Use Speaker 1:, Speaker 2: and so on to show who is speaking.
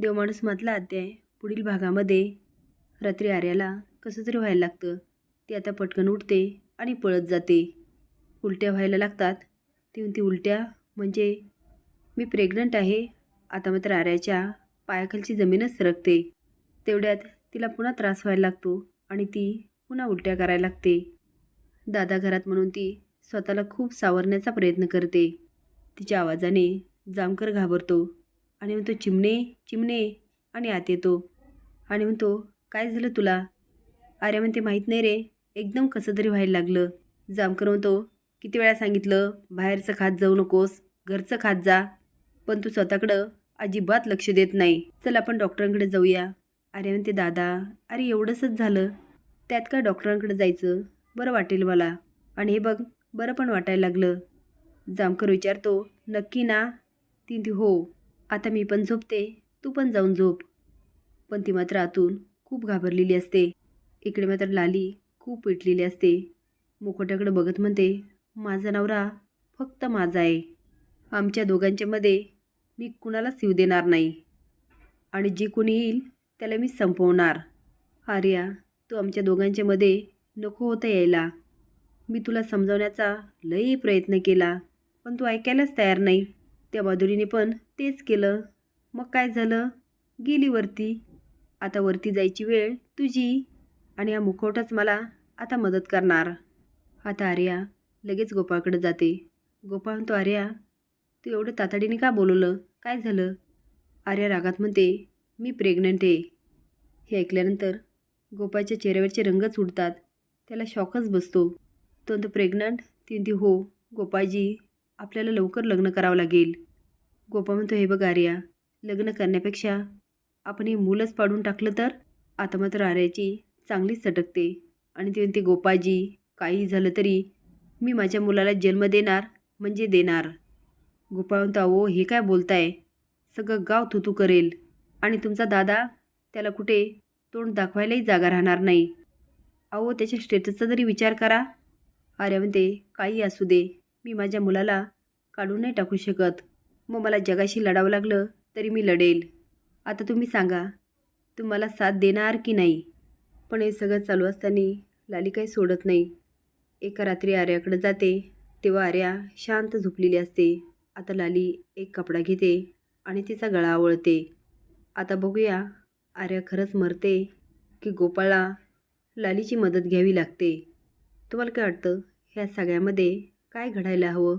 Speaker 1: देवमाणूस मधला अध्याय पुढील भागामध्ये रात्री आर्याला कसं तरी व्हायला लागतं ती आता पटकन उठते आणि पळत जाते. उलट्या व्हायला लागतात. ती म्हणते उलट्या म्हणजे मी प्रेग्नंट आहे. आता मात्र आर्याच्या पायाखालची जमीनच सरकते. तेवढ्यात तिला पुन्हा त्रास व्हायला लागतो आणि ती पुन्हा उलट्या करायला लागते. दादा घरात म्हणून ती स्वतःला खूप सावरण्याचा प्रयत्न करते. तिच्या आवाजाने जामकर घाबरतो. आणि म्हणतो चिमणे चिमणे. आणि आत येतो. आणि म्हणतो काय झालं तुला? आर्या म्हणते माहीत नाही रे. एकदम कसं तरी व्हायला लागलं. जामकर म्हणतो किती वेळा सांगितलं बाहेरचं खात जाऊ नकोस घरचं खात जा. पण तू स्वतःकडं अजिबात लक्ष देत नाही. चल आपण डॉक्टरांकडे जाऊया. अरे म्हणते दादा अरे एवढंसंच झालं. त्यात काय डॉक्टरांकडे जायचं? बरं वाटेल मला. आणि हे बघ बरं पण वाटायला लागलं. जामकर विचारतो नक्की ना? ती हो. आता मी पण झोपते. तू पण जाऊन झोप. पण ती मात्र आतून खूप घाबरलेली असते. इकडे मात्र लाली खूप पेटलेली असते. मुखोट्याकडे बघत म्हणते माझा नवरा फक्त माझा आहे. आमच्या दोघांच्यामध्ये मी कुणालाच शिव देणार नाही. आणि जे कोणी येईल त्याला मी संपवणार. आर्या तू आमच्या दोघांच्यामध्ये नको होतं यायला. मी तुला समजावण्याचा लई प्रयत्न केला पण तू ऐकायलाच तयार नाही. त्या माधुरीने पण तेच केलं. मग काय झालं? गेली वरती. आता वरती जायची वेळ तुझी आणि हा मुखवटाच मला आता मदत करणार. आता आर्या लगेच गोपाळकडे जाते. गोपाळ म्हणतो आर्या तू एवढं तातडीने का बोलवलं? काय झालं? आर्या रागात म्हणते मी प्रेग्नंट आहे. हे ऐकल्यानंतर गोपाळच्या चेहऱ्यावरचे रंगच उडतात त्याला शॉकच बसतो. तो म्हणतो प्रेग्नंट? ती हो. गोपाळजी आपल्याला लवकर लग्न करावं लागेल. गोपा म्हणतो हे बघ आर्या लग्न करण्यापेक्षा आपण हे मुलंच पाडून टाकलं तर? आता मात्र आर्याची चांगलीच सटकते आणि ती म्हणते गोपाजी काही झालं तरी मी माझ्या मुलाला जन्म देणार म्हणजे देणार. गोपाळ म्हणतो अहो हे काय बोलताय? सगळं गाव थुतू करेल आणि तुमचा दादा त्याला कुठे तोंड दाखवायलाही जागा राहणार नाही. अहो त्याच्या स्टेटसचा जरी विचार करा. आर्या म्हणते काही असू दे मी माझ्या मुलाला काढून नाही टाकू शकत. मग मला जगाशी लढावं लागलं तरी मी लढेल. आता तुम्ही सांगा तुम्हाला साथ देणार की नाही? पण हे सगळं चालू असताना लाली काही सोडत नाही. एका रात्री आर्याकडे जाते तेव्हा आर्या शांत झोपलेली असते. आता लाली एक कपडा घेते आणि तिचा गळा आवळते. आता बघूया आर्या खरंच मरते की गोपाळला लालीची मदत घ्यावी लागते? तुम्हाला काय वाटतं? ह्या सगळ्यामध्ये काय घडायला हवं?